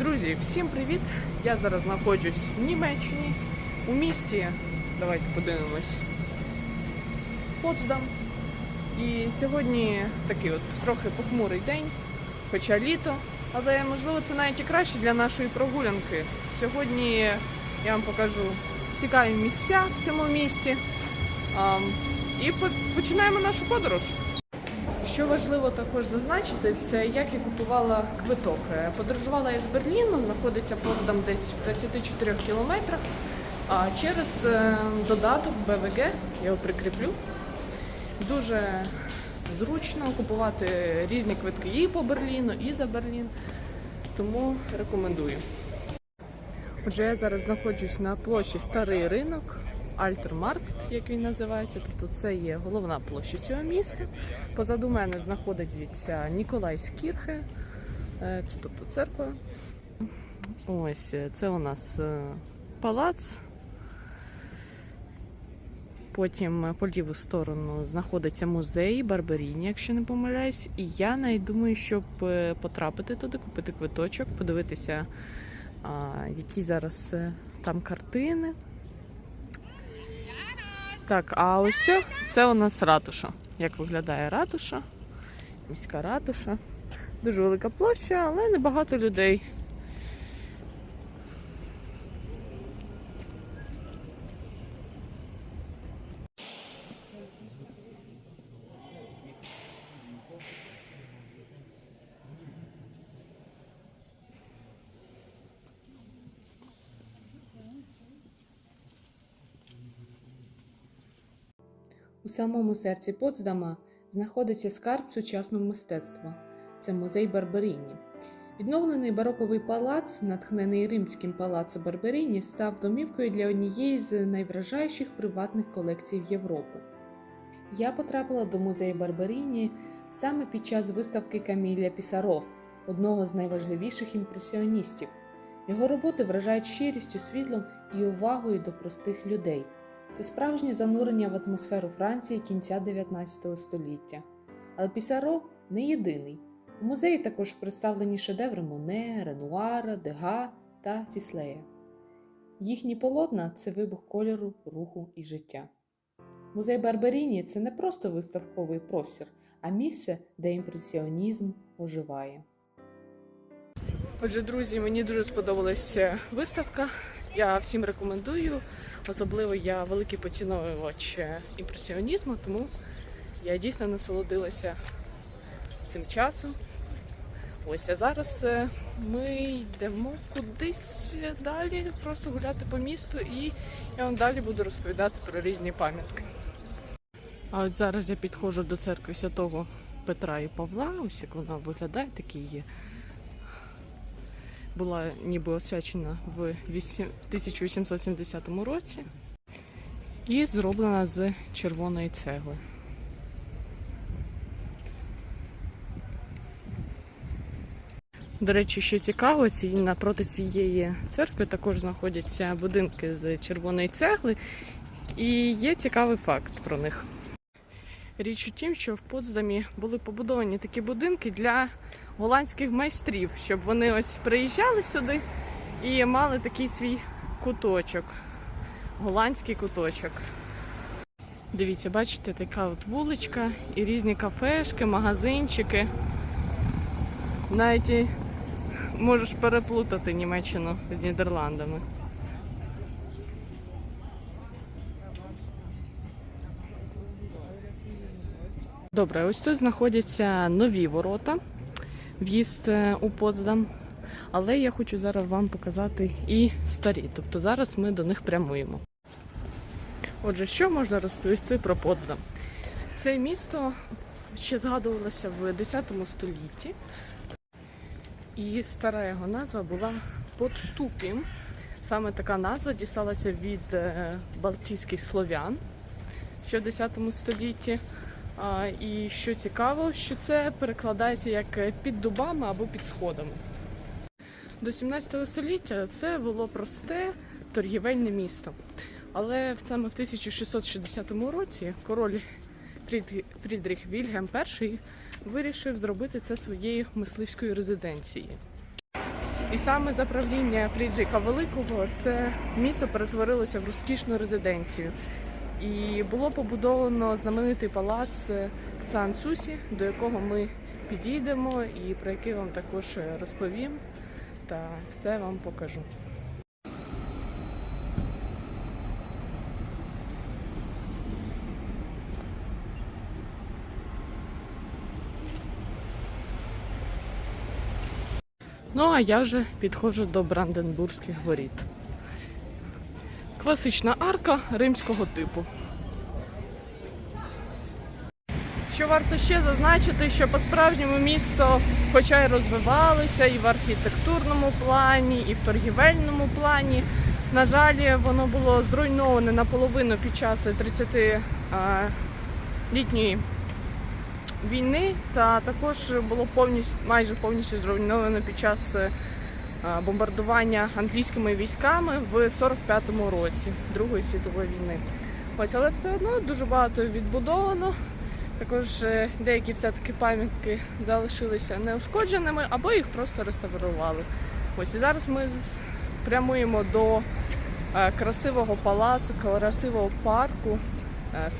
Друзі, всім привіт! Я зараз знаходжусь в Німеччині у місті. Давайте подивимось. Потсдам. І сьогодні такий от трохи похмурий день, хоча літо, але можливо це навіть і краще для нашої прогулянки. Сьогодні я вам покажу цікаві місця в цьому місті. І починаємо нашу подорож. Що важливо також зазначити, це як я купувала квиток. Е, Подорожувала я з Берліну, знаходиться Потсдам десь в 24 кілометрах. А через е, додаток БВГ, я його прикріплю, дуже зручно купувати різні квитки і по Берліну, і за Берлін. Тому рекомендую. Отже, я зараз знаходжусь на площі Старий ринок, Альтермаркт, як він називається. Тобто це є головна площа цього міста. Позаду мене знаходиться Ніколайськірхе, е, це тобто церква. Ось е, це у нас е, палац. Потім по ліву сторону знаходиться музей Барберіні, якщо не помиляюсь. І я навіть думаю, щоб потрапити туди, купити квиточок, подивитися, які зараз там картини. Так, а ось це- у нас ратуша. Як виглядає ратуша? Міська ратуша. Дуже велика площа, але небагато людей. У самому серці Потсдама знаходиться скарб сучасного мистецтва. Це музей Барберіні. Відновлений бароковий палац, натхнений римським палацом Барберіні, став домівкою для однієї з найвражаючих приватних колекцій Європи. Я потрапила до музею Барберіні саме під час виставки Каміля Пісаро, одного з найважливіших імпресіоністів. Його роботи вражають щирістю, світлом і увагою до простих людей. Це справжнє занурення в атмосферу Франції кінця 19 століття. Але Пісаро не єдиний. У музеї також представлені шедеври Моне, Ренуара, Дега та Сіслея. Їхні полотна це вибух кольору, руху і життя. Музей Барберіні це не просто виставковий простір, а місце, де імпресіонізм оживає. Отже, друзі, мені дуже сподобалася виставка. Я всім рекомендую. Особливо я великий поціновувач е, імпресіонізму, тому я дійсно насолодилася цим часом. Ось а зараз е, ми йдемо кудись далі, просто гуляти по місту, і я вам далі буду розповідати про різні пам'ятки. А от зараз я підходжу до церкви святого Петра і Павла. Ось як вона виглядає, такий є була ніби освячена в 1870 році і зроблена з червоної цегли. До речі, що цікаво, ці напроти цієї церкви також знаходяться будинки з червоної цегли, і є цікавий факт про них. Річ у тім, що в Потсдамі були побудовані такі будинки для голландських майстрів, щоб вони ось приїжджали сюди і мали такий свій куточок, голландський куточок. Дивіться, бачите, така от вуличка і різні кафешки, магазинчики. Навіть можеш переплутати Німеччину з Нідерландами. Добре, ось тут знаходяться нові ворота, в'їзд у Потсдам. Але я хочу зараз вам показати і старі. Тобто зараз ми до них прямуємо. Отже, що можна розповісти про Потсдам? Це місто ще згадувалося в 10 столітті, і стара його назва була Подступім. Саме така назва дісталася від е, балтійських слов'ян ще в 10 столітті. І що цікаво, що це перекладається як під дубами або під сходами. До 17 століття це було просте торгівельне місто. Але саме в 1660 році король Фрідріх Вільгельм І вирішив зробити це своєю мисливською резиденцією. І саме за правління Фрідріка Великого це місто перетворилося в розкішну резиденцію. І було побудовано знаменитий палац Сан Сусі, до якого ми підійдемо і про який вам також розповім та все вам покажу. Ну, а я вже підходжу до Бранденбурзьких воріт. Класична арка римського типу. Що варто ще зазначити, що по-справжньому місто, хоча й розвивалося і в архітектурному плані, і в торгівельному плані, на жаль, воно було зруйноване наполовину під час 30-літньої війни, та також було повністю майже повністю зруйновано під час е, бомбардування англійськими військами в 45-му році Другої світової війни. Ось, але все одно дуже багато відбудовано. Також е, деякі все-таки пам'ятки залишилися неушкодженими або їх просто реставрували. Ось і зараз ми прямуємо до е, красивого палацу, красивого парку е,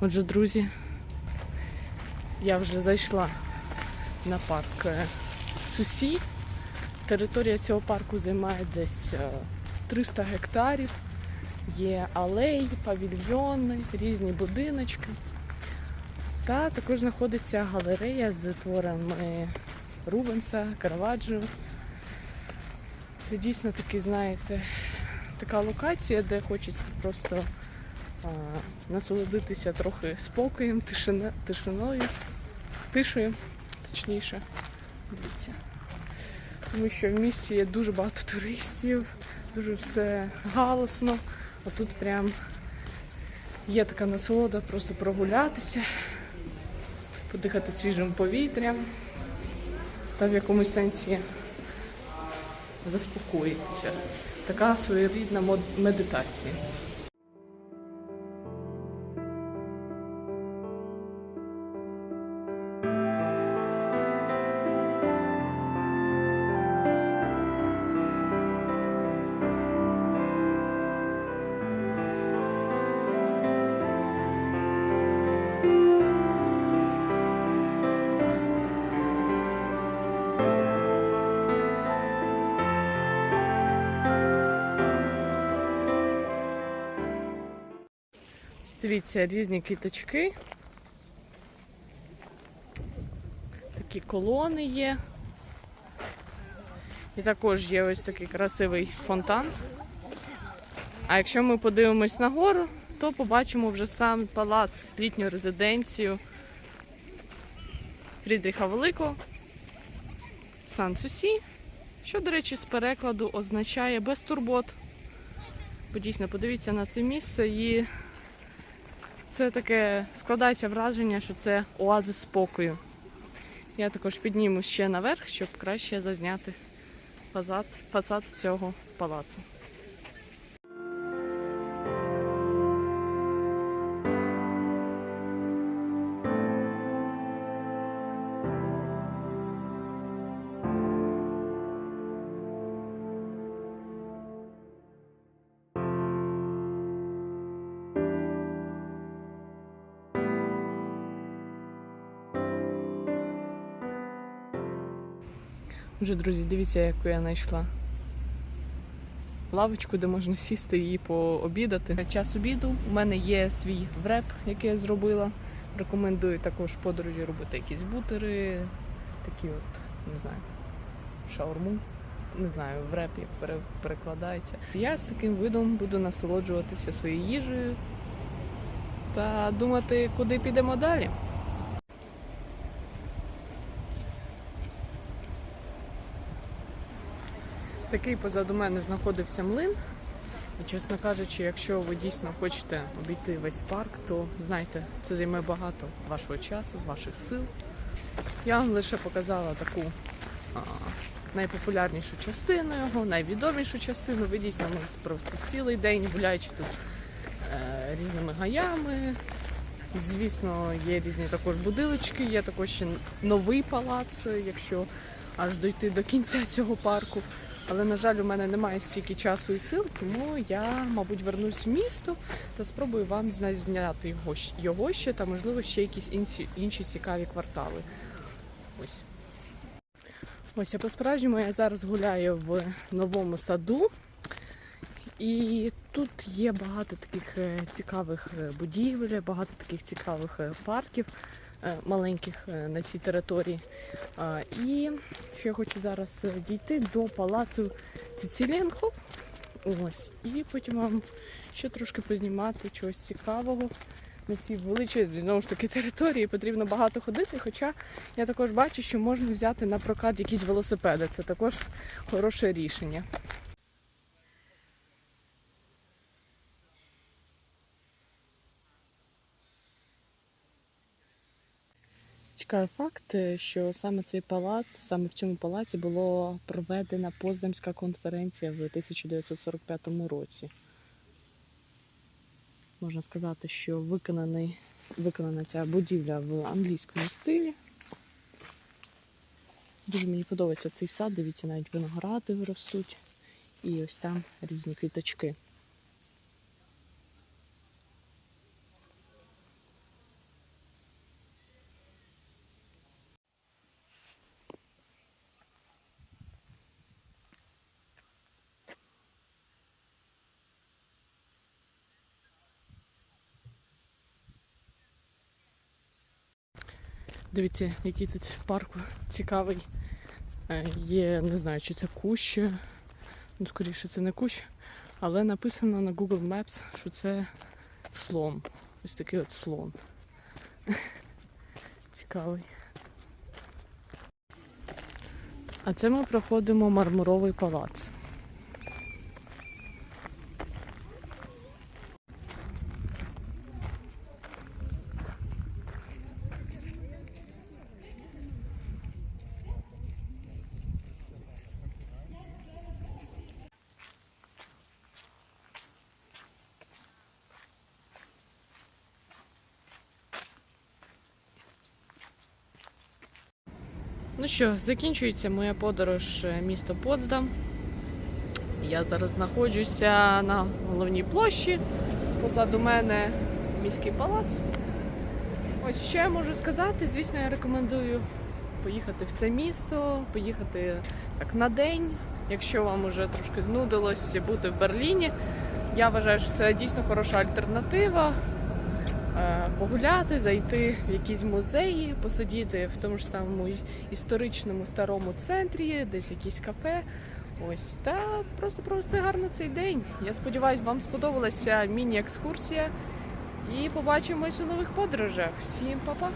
Отже, друзі, я вже зайшла на парк е, Сусі. Територія цього парку займає десь е, 300 гектарів. Є алеї, павільйони, різні будиночки. Та також знаходиться галерея з творами Рубенса, Караваджо. Це дійсно такий, знаєте, така локація, де хочеться просто насолодитися трохи спокоєм, тишина, тишиною, тишею, точніше. Дивіться. Тому що в місті є дуже багато туристів, дуже все галасно. А тут прям є така насолода просто прогулятися, подихати свіжим повітрям та в якомусь сенсі заспокоїтися. Така своєрідна медитація. Дивіться, різні квіточки. Такі колони є. І також є ось такий красивий фонтан. А якщо ми подивимось нагору, то побачимо вже сам палац, літню резиденцію Фрідріха Великого, Сан Сусі, що, до речі, з перекладу означає без турбот. Бо дійсно подивіться на це місце і це таке складається враження, що це оази спокою. Я також підніму ще наверх, щоб краще зазняти фасад, фасад цього палацу. Вже, друзі, дивіться, яку я знайшла. Лавочку, де можна сісти і пообідати. Час обіду. У мене є свій вреп, який я зробила. Рекомендую також в подорожі робити якісь бутери, такі от, не знаю, шаурму. Не знаю, вреп як пере- перекладається. Я з таким видом буду насолоджуватися своєю їжею та думати, куди підемо далі. Такий позаду мене знаходився млин. І, чесно кажучи, якщо ви дійсно хочете обійти весь парк, то знайте, це займе багато вашого часу, ваших сил. Я вам лише показала таку а, найпопулярнішу частину його, найвідомішу частину. Ви дійсно можете провести цілий день, гуляючи тут е, різними гаями. Звісно, є різні також будилочки, є також ще новий палац, якщо аж дойти до кінця цього парку. Але, на жаль, у мене немає стільки часу і сил, тому я, мабуть, вернусь в місто та спробую вам зняти його, його ще та, можливо, ще якісь інші, інші цікаві квартали. Ось. Ось, а по-справжньому я зараз гуляю в новому саду. І тут є багато таких е, цікавих е, будівель, багато таких цікавих е, парків маленьких е, на цій території. І що я хочу зараз е, дійти до палацу Ціціленхов. Ось. І потім вам ще трошки познімати чогось цікавого на цій величезній знову ж таки території. Потрібно багато ходити. Хоча я також бачу, що можна взяти на прокат якісь велосипеди. Це також хороше рішення. Цікавий факт, що саме цей палац, саме в цьому палаці було проведена Поздамська конференція в 1945 році. Можна сказати, що виконаний, виконана ця будівля в англійському стилі. Дуже мені подобається цей сад, дивіться, навіть виногради ростуть. І ось там різні квіточки. Дивіться, який тут в парку цікавий. Е, Є, не знаю, чи це кущ. Ну, скоріше, це не кущ. Але написано на Google Maps, що це слон. Ось такий от слон. Цікавий. А це ми проходимо мармуровий палац. Ну що, закінчується моя подорож е, місто Потсдам. Я зараз знаходжуся на головній площі. Позаду мене міський палац. Ось що я можу сказати. Звісно, я рекомендую поїхати в це місто, поїхати так на день. Якщо вам уже трошки знудилось бути в Берліні, я вважаю, що це дійсно хороша альтернатива. Е, Погуляти, зайти в якісь музеї, посидіти в тому ж самому історичному старому центрі, десь якісь кафе. Ось та просто провести гарно цей день. Я сподіваюся, вам сподобалася міні-екскурсія. І побачимось у нових подорожах. Всім па-па!